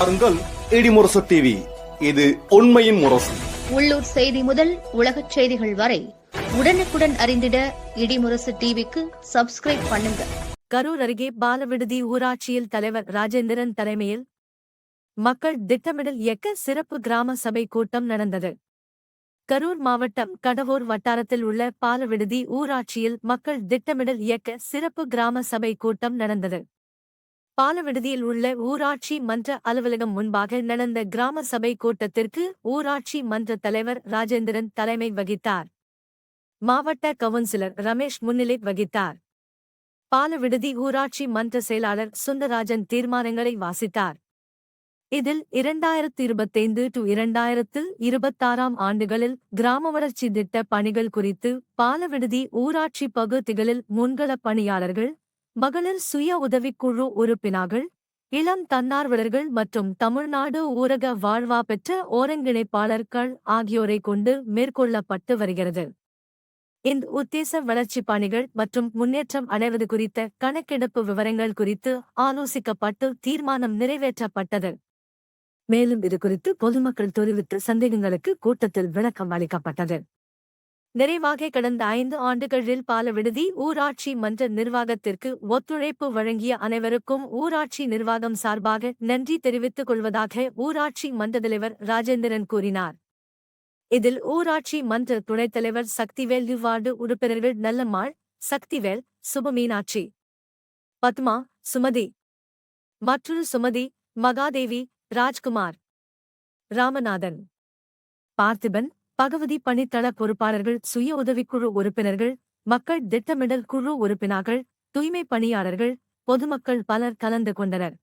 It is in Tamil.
பாருங்கள் இடிமுரசு டிவி இது உண்மையின் முரசு. உள்ளூர் செய்தி முதல் உலகச் செய்திகள் வரை உடனுக்குடன் அறிந்திட இடிமுரசு டிவிக்கு சப்ஸ்கிரைப் பண்ணுங்க. கரூர் அருகே பாலவிடுதி ஊராட்சியில் தலைவர் ராஜேந்திரன் தலைமையில் மக்கள் திட்டமிடல் இயக்க சிறப்பு கிராம சபை கூட்டம் நடந்தது. கரூர் மாவட்டம் கடவூர் வட்டாரத்தில் உள்ள பாலவிடுதி ஊராட்சியில் மக்கள் திட்டமிடல் இயக்க சிறப்பு கிராம சபை கூட்டம் நடந்தது. பாலவிடுதியில் உள்ள ஊராட்சி மன்ற அலுவலகம் முன்பாக நடந்த கிராம சபை கூட்டத்திற்கு ஊராட்சி மன்ற தலைவர் ராஜேந்திரன் தலைமை வகித்தார். மாவட்ட கவுன்சிலர் ரமேஷ் முன்னிலை வகித்தார். பாலவிடுதி ஊராட்சி மன்ற செயலாளர் சுந்தரராஜன் தீர்மானங்களை வாசித்தார். இதில் இரண்டாயிரத்து இருபத்தைந்து டு இரண்டாயிரத்து இருபத்தாறாம் ஆண்டுகளில் கிராம வளர்ச்சி திட்ட பணிகள் குறித்து பாலவிடுதி ஊராட்சி பகுதிகளில் முன்களப் பணியாளர்கள் மகளிர் சுய உதவிக்குழு உறுப்பினர்கள் இளம் தன்னார்வலர்கள் மற்றும் தமிழ்நாடு ஊரக வாழ்வா பெற்ற ஒருங்கிணைப்பாளர்கள் ஆகியோரை கொண்டு மேற்கொள்ளப்பட்டு வருகிறது. இந்த உத்தேச வளர்ச்சிப் பணிகள் மற்றும் முன்னேற்றம் அடைவது குறித்த கணக்கெடுப்பு விவரங்கள் குறித்து ஆலோசிக்கப்பட்டு தீர்மானம் நிறைவேற்றப்பட்டது. மேலும் இது குறித்து பொதுமக்கள் தெரிவித்த சந்தேகங்களுக்கு கூட்டத்தில் விளக்கம் அளிக்கப்பட்டது. நிறைவாக கடந்த ஐந்து ஆண்டுகளில் பால விடுதி ஊராட்சி மன்ற நிர்வாகத்திற்கு ஒத்துழைப்பு வழங்கிய அனைவருக்கும் ஊராட்சி நிர்வாகம் சார்பாக நன்றி தெரிவித்துக் கொள்வதாக ஊராட்சி மன்ற தலைவர் ராஜேந்திரன் கூறினார். இதில் ஊராட்சி மன்ற துணைத் தலைவர் சக்திவேல் வார்டு உறுப்பினர்கள் நல்லம்மாள் சக்திவேல் சுபமீனாட்சி பத்மா சுமதி மற்றொரு சுமதி மகாதேவி ராஜ்குமார் ராமநாதன் பார்த்திபன் பகவதி பணித்தள பொறுப்பாளர்கள் சுய உதவிக்குழு உறுப்பினர்கள் மக்கள் திட்டமிடல் குழு உறுப்பினர்கள் தூய்மை பணியாளர்கள் பொதுமக்கள் பலர் கலந்து கொண்டனர்.